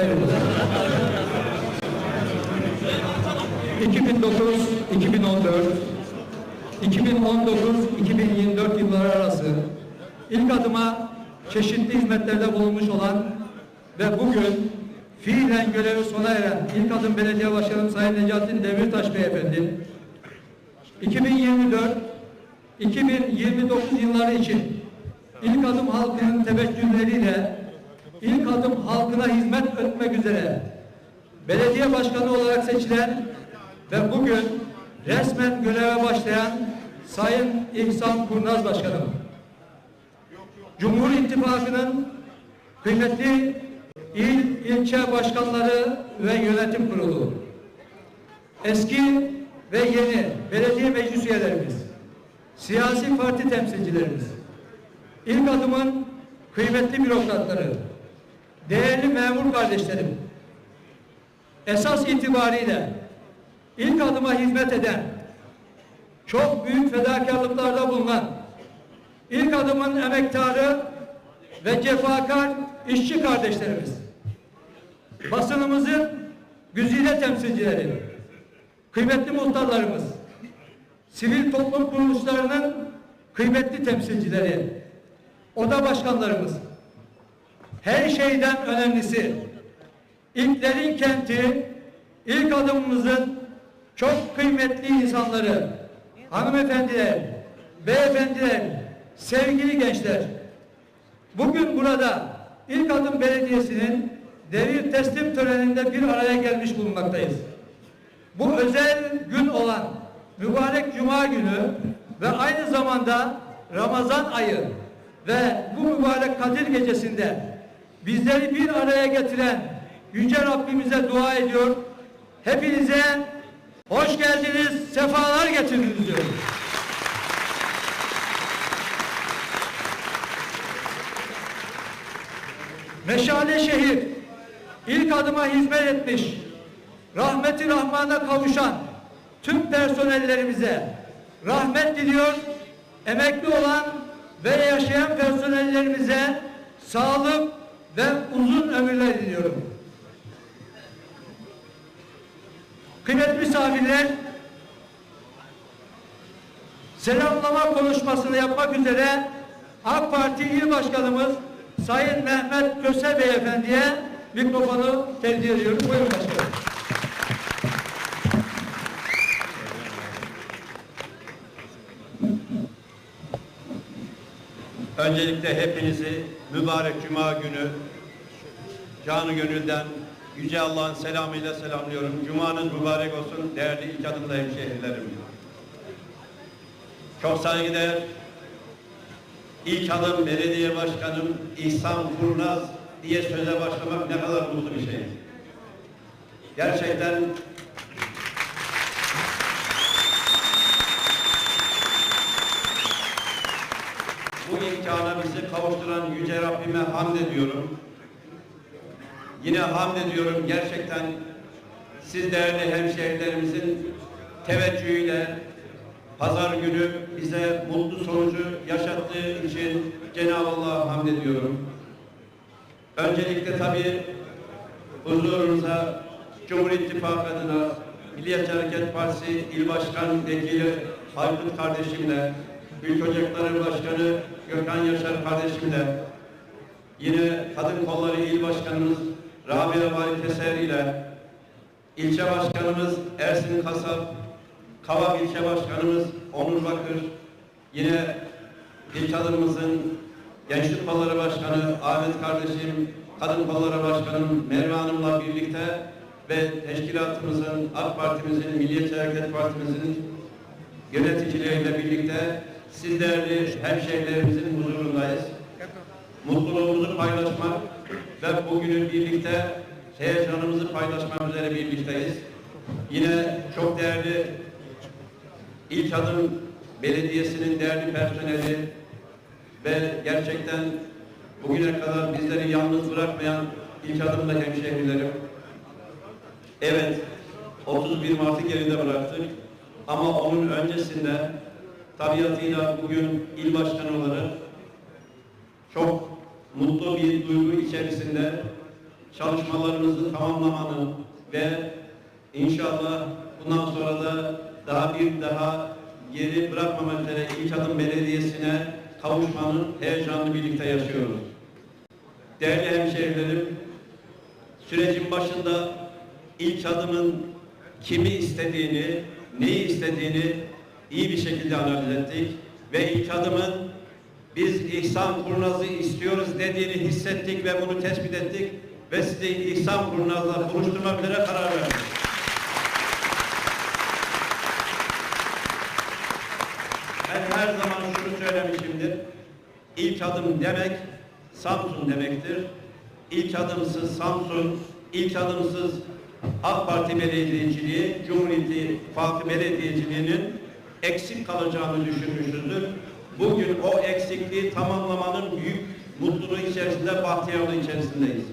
Evet. 2009, 2014, 2019-2024 yılları arası ilk adıma çeşitli hizmetlerde bulunmuş olan ve bugün fiilen görevi sona eren ilk adım belediye başkanım Sayın Necatin Demirtaş Beyefendi 2024 2029 yılları için ilk adım halkının teveccühleriyle ilk adım halkına hizmet etmek üzere belediye başkanı olarak seçilen ve bugün resmen göreve başlayan Sayın İhsan Kurnaz Başkanım. Cumhur İttifakı'nın kıymetli il, ilçe başkanları ve yönetim kurulu, eski ve yeni belediye meclis üyelerimiz, siyasi parti temsilcilerimiz, ilk adımın kıymetli bürokratları, değerli memur kardeşlerim, esas itibariyle ilk adıma hizmet eden, çok büyük fedakarlıklarda bulunan, ilk adımın emektarı ve cefakar işçi kardeşlerimiz, basınımızın güzide temsilcileri, kıymetli muhtarlarımız, sivil toplum kuruluşlarının kıymetli temsilcileri, oda başkanlarımız, her şeyden önemlisi İlklerin kenti, ilk adımımızın çok kıymetli insanları, hanımefendiler, beyefendiler, sevgili gençler. Bugün burada ilk adım belediyesinin devir teslim töreninde bir araya gelmiş bulunmaktayız. Bu özel gün olan mübarek cuma günü ve aynı zamanda Ramazan ayı ve bu mübarek Kadir gecesinde bizleri bir araya getiren Yüce Rabbimize dua ediyor. Hepinize hoş geldiniz, sefalar getirdiniz diyorum. Meşale şehir ilk adıma hizmet etmiş, rahmeti rahmana kavuşan tüm personellerimize rahmet diliyor, emekli olan ve yaşayan personellerimize sağlık ve uzun ömürler diliyorum. Kıymetli misafirler, selamlama konuşmasını yapmak üzere AK Parti İl Başkanımız Sayın Mehmet Köse Beyefendi'ye mikrofonu tevdi ediyorum. Buyurun başkanım. Öncelikle hepinizi mübarek cuma günü canı gönülden Yüce Allah'ın selamıyla selamlıyorum. Cumanız mübarek olsun değerli ilk adımda hemşehrilerim. Çok saygıdeğer ilk adım belediye başkanım İhsan Kurnaz diye söze başlamak ne kadar mutlu bir şey. Gerçekten imkana bizi kavuşturan Yüce Rabbime hamd ediyorum. Yine hamd ediyorum gerçekten siz değerli hemşehrilerimizin teveccühüyle pazar günü bize mutlu sonucu yaşattığı için Cenab-ı Allah'a hamd ediyorum. Öncelikle tabii huzurunuza Cumhur İttifakı adına Milliyetçi Hareket Partisi İl Başkan Vekili Aykut kardeşimle, Ülke Ocakları Başkanı Gökhan Yaşar kardeşimle, yine Kadın Kolları İl Başkanımız Rabia Vali Keser ile ilçe başkanımız Ersin Kasap, Kavak ilçe başkanımız Onur Bakır, yine ilk adımımızın Gençlik Kolları Başkanı Ahmet kardeşim, Kadın Kolları Başkanım Merve Hanım'la birlikte ve teşkilatımızın, AK Partimizin, Milliyetçi Hareket Partimizin yöneticileriyle birlikte siz değerli hemşehrilerimizin huzurundayız. Mutluluğumuzu paylaşmak ve bugünü birlikte heyecanımızı paylaşmak üzere birlikteyiz. Yine çok değerli İlk Adım Belediyesi'nin değerli personeli ve gerçekten bugüne kadar bizleri yalnız bırakmayan İlk Adım'da hemşehrilerim. Evet, 31 Mart'ı geride bıraktık ama onun öncesinde tabiatıyla bugün il başkanı olarak çok mutlu bir duygu içerisinde çalışmalarımızı tamamlamanın ve inşallah bundan sonra da daha bir daha geri bırakmamak üzere İlk Adım Belediyesi'ne kavuşmanın heyecanını birlikte yaşıyoruz. Değerli hemşehrilerim, sürecin başında ilk adımın kimi istediğini, neyi istediğini iyi bir şekilde analiz ettik ve ilk adımın biz İhsan Kurnaz'ı istiyoruz dediğini hissettik ve bunu tespit ettik ve sizi İhsan Kurnaz'la buluşturmak üzere karar verdik. Ben her zaman şunu söylemişimdir. İlk adım demek Samsun demektir. İlk adımsız Samsun, ilk adımsız AK Parti belediyeciliği, Cumhur İttifakı belediyeciliğinin eksik kalacağını düşünmüşüzdür. Bugün o eksikliği tamamlamanın büyük mutluluğu içerisinde, bahtiyarlığı içerisindeyiz.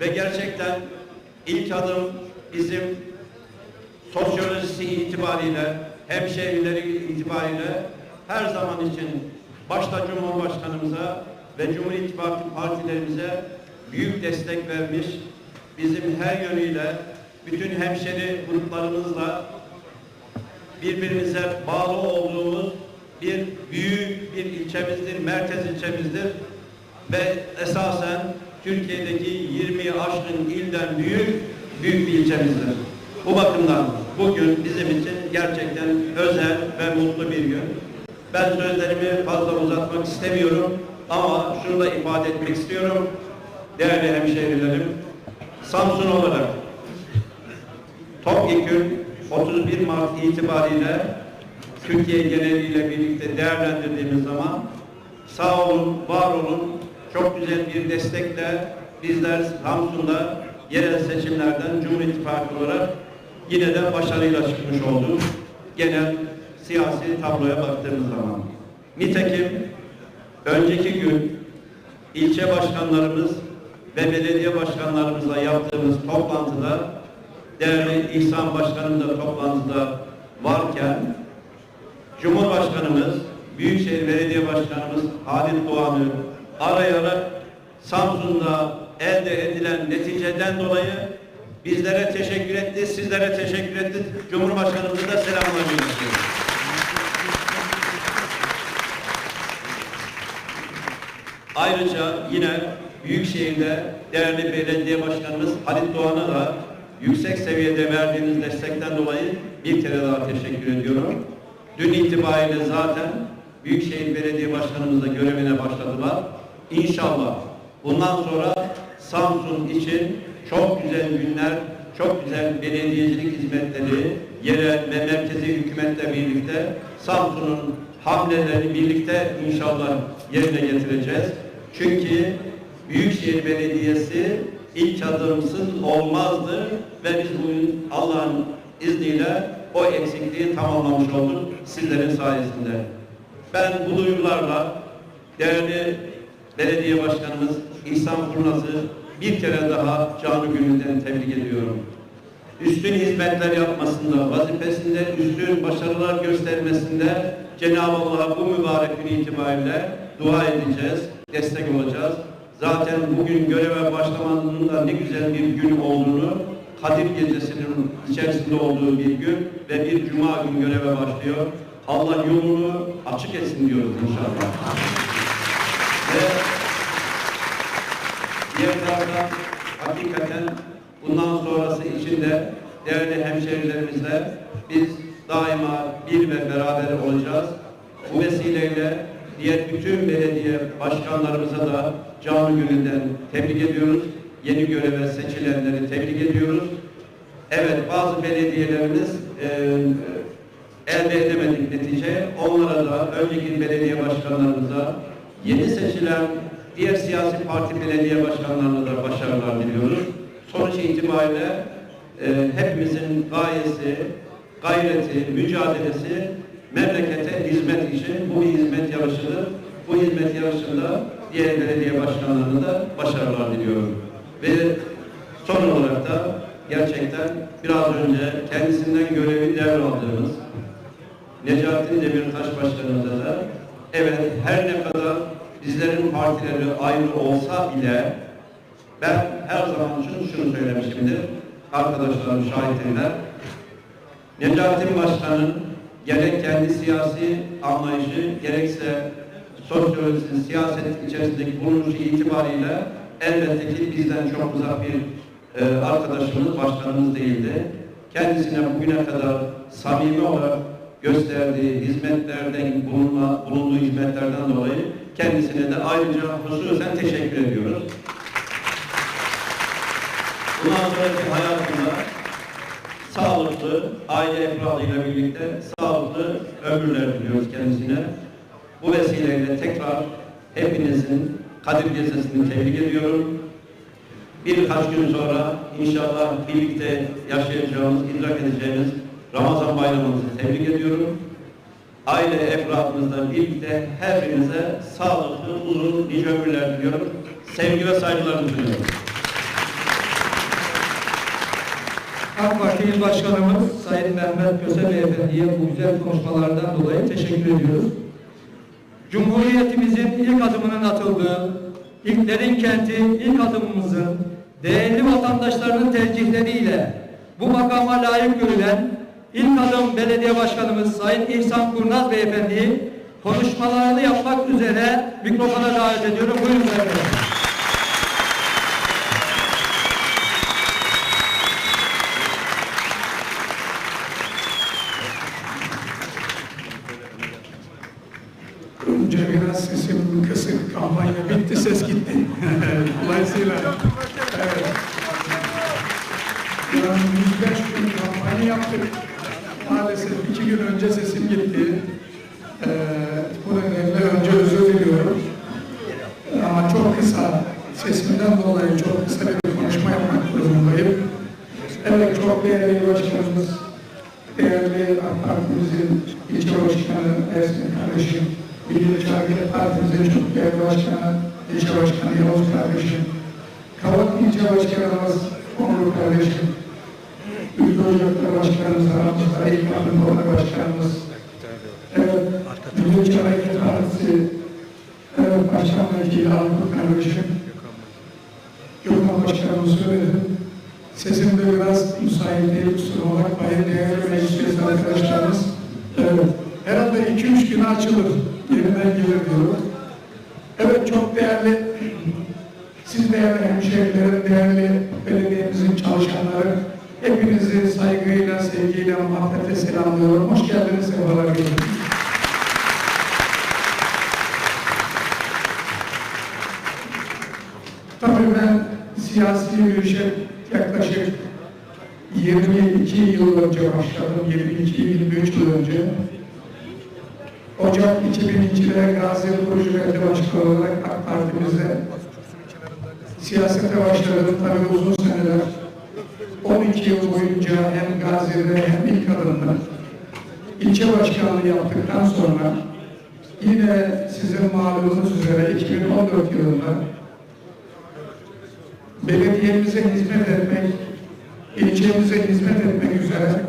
Ve gerçekten ilk adım bizim sosyolojisi itibariyle, hemşehrileri itibariyle her zaman için başta Cumhurbaşkanımıza ve Cumhur İttifakı partilerimize büyük destek vermiş, bizim her yönüyle bütün hemşeri gruplarımızla birbirimize bağlı olduğumuz bir büyük bir ilçemizdir, merkez ilçemizdir ve esasen Türkiye'deki 20 aşkın ilden büyük büyük bir ilçemizdir. Bu bakımdan bugün bizim için gerçekten özel ve mutlu bir gün. Ben sözlerimi fazla uzatmak istemiyorum ama şunu da ifade etmek istiyorum. Değerli hemşehrilerim, Samsun olarak topyekün 31 Mart itibariyle Türkiye geneliyle birlikte değerlendirdiğimiz zaman sağ olun, var olun, çok güzel bir destekle bizler Samsun'da yerel seçimlerden Cumhur İttifakı olarak yine de başarıyla çıkmış olduk. Genel siyasi tabloya baktığımız zaman. Nitekim önceki gün ilçe başkanlarımız ve belediye başkanlarımızla yaptığımız toplantıda değerli İhsan Başkanım da toplantıda varken Cumhurbaşkanımız, Büyükşehir Belediye Başkanımız Halit Doğan'ı arayarak Samsun'da elde edilen neticeden dolayı bizlere teşekkür etti, sizlere teşekkür etti. Cumhurbaşkanımızı da selamlar istiyorum. Ayrıca yine Büyükşehir'de değerli belediye başkanımız Halit Doğan'a da yüksek seviyede verdiğiniz destekten dolayı bir kere daha teşekkür ediyorum. Dün itibariyle zaten Büyükşehir Belediye Başkanımız da görevine başladılar. İnşallah bundan sonra Samsun için çok güzel günler, çok güzel belediyecilik hizmetleri, yerel ve merkezi hükümetle birlikte Samsun'un hamlelerini birlikte inşallah yerine getireceğiz. Çünkü Büyükşehir Belediyesi ilk adımsız olmazdı ve biz bugün Allah'ın izniyle o eksikliği tamamlamış olduk sizlerin sayesinde. Ben bu duygularla değerli belediye başkanımız İhsan Kurnaz'ı bir kere daha canı gönülden tebrik ediyorum. Üstün hizmetler yapmasında, vazifesinde üstün başarılar göstermesinde Cenab-ı Allah'a bu mübarek gün itibariyle dua edeceğiz, destek olacağız. Zaten bugün göreve başlamanın da ne güzel bir gün olduğunu, Kadir Gecesi'nin içerisinde olduğu bir gün ve bir Cuma gün göreve başlıyor. Allah yolunu açık etsin diyoruz inşallah. Ve diğer hakikaten bundan sonrası için de değerli hemşehrilerimizle biz daima bir ve beraber olacağız. Bu vesileyle diğer bütün belediye başkanlarımıza da canı gönülden tebrik ediyoruz. Yeni göreve seçilenleri tebrik ediyoruz. Evet bazı belediyelerimiz e, elde edemedik netice. Onlara da önceki belediye başkanlarımıza, yeni seçilen diğer siyasi parti belediye başkanlarına da başarılar diliyoruz. Sonuç itibariyle e, hepimizin gayesi, gayreti, mücadelesi memlekete hizmet için bu hizmet yarışıdır. Bu hizmet yarışında diğer belediye başkanlarına da başarılar diliyorum. Ve son olarak da gerçekten biraz önce kendisinden görevi devraldığımız Necati Demirtaş Başkanımıza da evet her ne kadar bizlerin partileri ayrı olsa bile ben her zaman şunu, şunu söylemişimdir. Arkadaşlarım şahitler. Necati Başkan'ın gerek kendi siyasi anlayışı gerekse sosyolojisi, siyaset içerisindeki bulunuşu itibariyle elbette ki bizden çok uzak bir e, arkadaşımız, başkanımız değildi. Kendisine bugüne kadar samimi olarak gösterdiği hizmetlerden, bulunma, bulunduğu hizmetlerden dolayı kendisine de ayrıca hususen teşekkür ediyoruz. Bundan sonraki hayatında sağlıklı, aile efradıyla birlikte sağlıklı ömürler diliyoruz kendisine. Bu vesileyle tekrar hepinizin Kadir Gecesi'ni tebrik ediyorum. Birkaç gün sonra inşallah birlikte yaşayacağımız, idrak edeceğimiz Ramazan bayramımızı tebrik ediyorum. Aile efradımızla birlikte her birinize sağlıklı, uzun, nice ömürler diliyorum. Sevgi ve saygılarımı sunuyorum. AK Parti İl Başkanımız Sayın Mehmet Köse Beyefendi'ye bu güzel konuşmalardan dolayı teşekkür ediyoruz. Cumhuriyetimizin ilk adımının atıldığı, ilklerin kenti ilk adımımızın değerli vatandaşlarının tercihleriyle bu makama layık görülen ilk adım belediye başkanımız Sayın İhsan Kurnaz Beyefendi'yi konuşmalarını yapmak üzere mikrofona davet ediyorum. Buyurun efendim. Önce biraz sesim kısık, kampanya bitti, ses gitti. Dolayısıyla evet. Yani 105 gün kampanya yaptık. Maalesef iki gün önce sesim gitti. Ee, bu nedenle önce özür diliyorum. Ama kısa, sesimden dolayı çok kısa bir konuşma yapmak durumundayım. Evet, çok değerli başkanımız, değerli AK Partimizin ilçe başkanı Ersin kardeşim, Milliyetçi Hareket Partimizin çok değerli başkanı, ilçe başkanı Yavuz kardeşim, Kavak ilçe başkanımız Onur kardeşim, Ülke Ocakları Başkanımız aramızda, İlk Korna Başkanımız, evet, Milliyetçi Hareket Partisi, evet, Başkan Vekili Halkı kardeşim, Gökhan Başkanımız söyledi. Sesim de biraz müsait değil, kusura bakmayın değerli meclis arkadaşlarımız. Evet, herhalde 2-3 güne açılır, yeniden gelir. Evet, çok değerli, siz değerli hemşehrilerim, değerli belediyemizin çalışanları, hepinizi saygıyla, sevgiyle, muhabbetle selamlıyorum. Hoş geldiniz, sefalar getirdiniz. Tabii ben siyasi yürüyüşe yaklaşık 22 yıl önce başladım, 22-23 yıl önce. Ocak 2002'de Gazi Kurucu Belediye Başkanı olarak AK Parti'mizde siyasete başladım. Tabii uzun seneler, 12 yıl boyunca hem Gazi'de hem ilk adımda ilçe başkanlığı yaptıktan sonra yine sizin malumunuz üzere 2014 yılında belediyemize hizmet etmek, ilçemize hizmet etmek üzere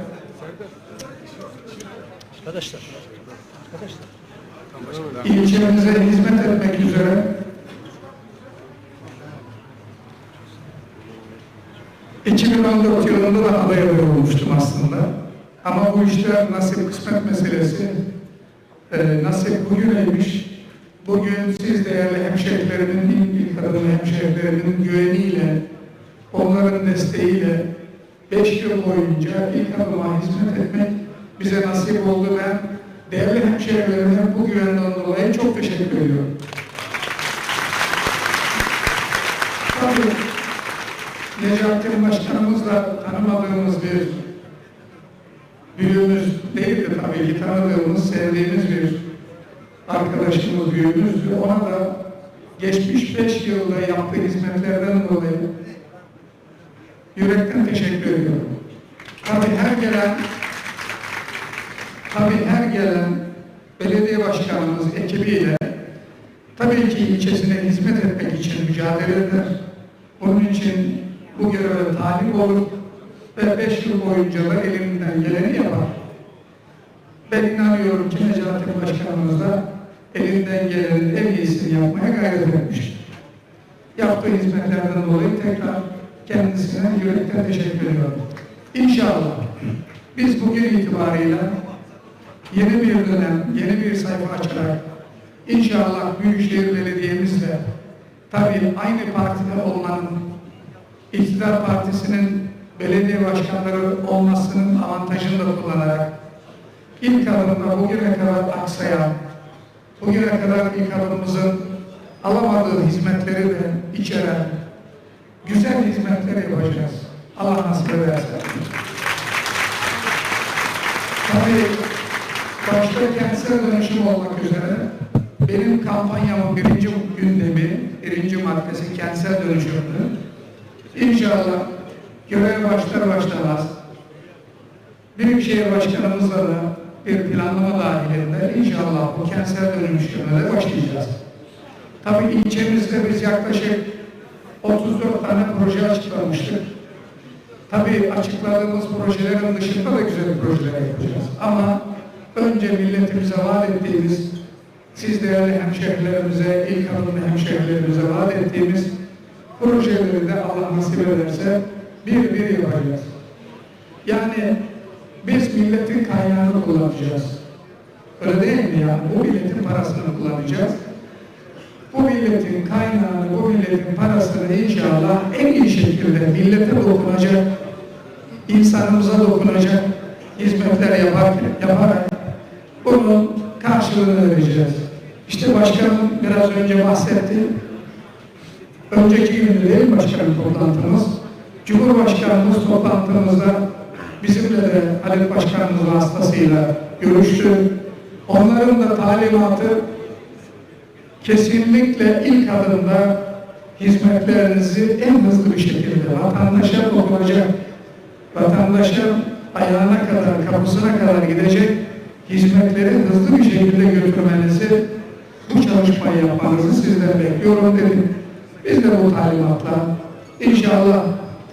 ilçemize hizmet etmek üzere ...2014 yılında da aday olmuştum aslında. Ama bu işler nasip kısmet meselesi. Ee, nasip bugüneymiş. Bugün siz değerli hemşehrilerimin, ilk kadın hemşehrilerimin güveniyle, onların desteğiyle beş yıl boyunca ilk adıma hizmet etmek bize nasip oldu. Ben değerli hemşehrilerime bu güvenden dolayı çok teşekkür ediyorum. Tabii Necati Başkanımızla tanımadığımız bir büyüğümüz değildi tabii ki tanıdığımız, sevdiğimiz bir arkadaşımız, büyüğümüzdü. Ona da geçmiş beş yılda yaptığı hizmetlerden dolayı yürekten teşekkür ediyorum. Tabii her gelen tabii her gelen belediye başkanımız ekibiyle tabii ki ilçesine hizmet etmek için mücadele eder. Bunun için bu göreve talip olur ve beş yıl boyunca da elinden geleni yapar. Ben inanıyorum ki Necati Başkanımız da elinden gelenin en iyisini yapmaya gayret etmiştir. Yaptığı hizmetlerden dolayı tekrar kendisine yürekten teşekkür ediyorum. İnşallah biz bugün itibarıyla yeni bir dönem, yeni bir sayfa açarak inşallah Büyükşehir Belediye'mizle tabii aynı partide olmanın iktidar partisinin belediye başkanları olmasının avantajını da kullanarak ilk adımda bugüne kadar aksayan, bugüne kadar ilk adımımızın alamadığı hizmetleri de içeren güzel hizmetler yapacağız. Allah nasip ederse. Tabii başta kentsel dönüşüm olmak üzere benim kampanyamın birinci gündemi, birinci maddesi kentsel dönüşümdü. İnşallah göreve başlar başlamaz Büyükşehir Başkanımızla da bir planlama dahilinde inşallah bu kentsel dönüşümlere başlayacağız. Tabii ilçemizde biz yaklaşık 34 tane proje açıklamıştık. Tabii açıkladığımız projelerin dışında da güzel projeler yapacağız. Ama önce milletimize vaat ettiğimiz, siz değerli hemşehrilerimize, ilk adımlı hemşehrilerimize vaat ettiğimiz projeleri de Allah nasip ederse bir bir yapacağız. Yani biz milletin kaynağını kullanacağız. Öyle mi ya? Bu milletin parasını kullanacağız. Bu milletin kaynağını, bu milletin parasını inşallah en iyi şekilde millete dokunacak, insanımıza dokunacak hizmetler yaparken, yaparak bunun karşılığını vereceğiz. İşte başkanım biraz önce bahsetti. Önceki gün değil başkanım toplantımız? Cumhurbaşkanımız toplantımızda bizimle de Halil Başkanımız vasıtasıyla görüştü. Onların da talimatı kesinlikle ilk adımda hizmetlerinizi en hızlı bir şekilde vatandaşa dokunacak, vatandaşın ayağına kadar, kapısına kadar gidecek hizmetleri hızlı bir şekilde götürmenizi, bu çalışmayı yapmanızı sizden bekliyorum dedim. Biz de bu talimatla inşallah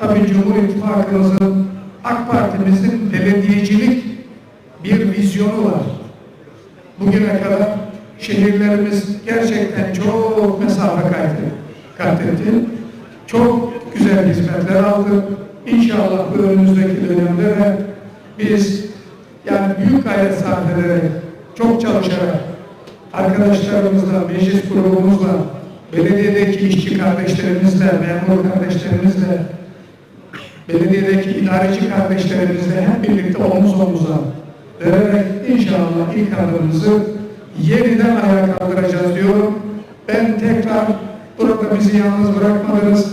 tabii Cumhur İttifakımızın AK Parti'mizin belediyecilik bir vizyonu var. Bugüne kadar şehirlerimiz gerçekten çok mesafe kat etti. Çok güzel hizmetler aldı. İnşallah bu önümüzdeki dönemde de biz yani büyük gayret sarf ederek, çok çalışarak arkadaşlarımızla, meclis grubumuzla, belediyedeki işçi kardeşlerimizle, memur kardeşlerimizle, belediyedeki idareci kardeşlerimizle hep birlikte omuz omuza vererek inşallah ilk adımımızı yeniden ayağa kaldıracağız diyorum. Ben tekrar burada bizi yalnız bırakmadınız.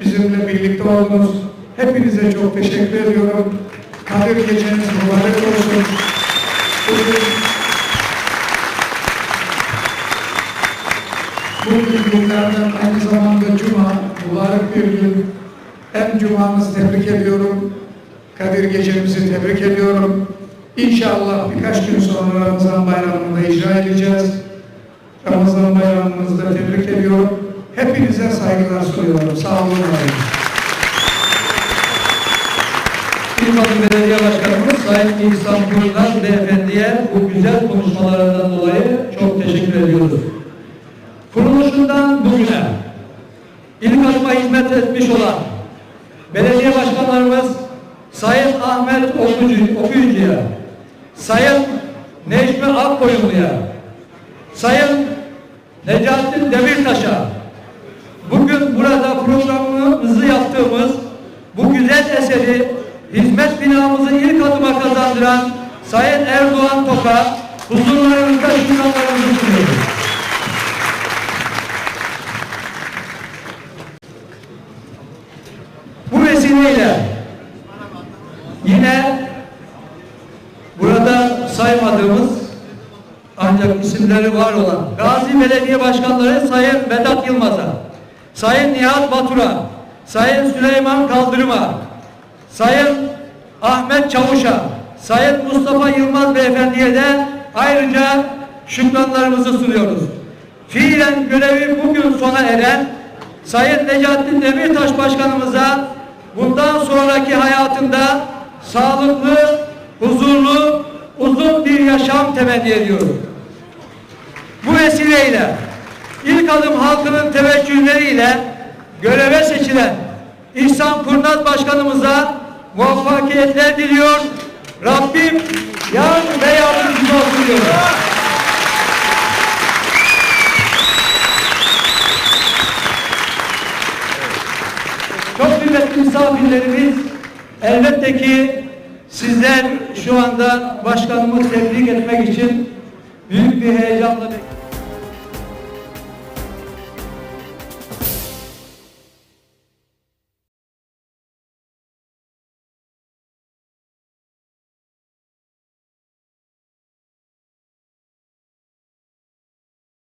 Bizimle birlikte oldunuz. Hepinize çok teşekkür ediyorum. Kadir geceniz mübarek olsun. Bugün, bugün günlerden aynı zamanda Cuma, mübarek bir gün. Hem Cuma'mızı tebrik ediyorum. Kadir gecemizi tebrik ediyorum. İnşallah birkaç gün sonra Ramazan bayramında icra edeceğiz. Ramazan bayramımızı da tebrik ediyorum. Hepinize saygılar sunuyorum. Sağ olun. İlkadı Belediye Başkanımız Sayın İhsan Kurdan Beyefendi'ye bu güzel konuşmalarından dolayı çok teşekkür ediyoruz. Kuruluşundan bugüne ilk hizmet etmiş olan belediye başkanlarımız Sayın Ahmet Okuyucu, Okuyucu'ya, Sayın Necmi Akkoyunlu'ya, Sayın Necati Demirtaş'a, bugün burada programımızı yaptığımız bu güzel eseri hizmet binamızı ilk adıma kazandıran Sayın Erdoğan Toka huzurlarınızda şükranlarımızı sunuyoruz. Vesileyle yine burada saymadığımız ancak isimleri var olan Gazi Belediye Başkanları Sayın Vedat Yılmaz'a, Sayın Nihat Batur'a, Sayın Süleyman Kaldırım'a, Sayın Ahmet Çavuş'a, Sayın Mustafa Yılmaz Beyefendi'ye de ayrıca şükranlarımızı sunuyoruz. Fiilen görevi bugün sona eren Sayın Necaettin Demirtaş Başkanımıza bundan sonraki hayatında sağlıklı, huzurlu, uzun bir yaşam temenni ediyorum. Bu vesileyle ilk adım halkının teveccühleriyle göreve seçilen İhsan Kurnaz Başkanımıza muvaffakiyetler diliyor. Rabbim yar ve yardımcısı olsun diyorum. Çok kıymetli misafirlerimiz elbette ki sizler şu anda başkanımı tebrik etmek için büyük bir heyecanla bekliyorsunuz.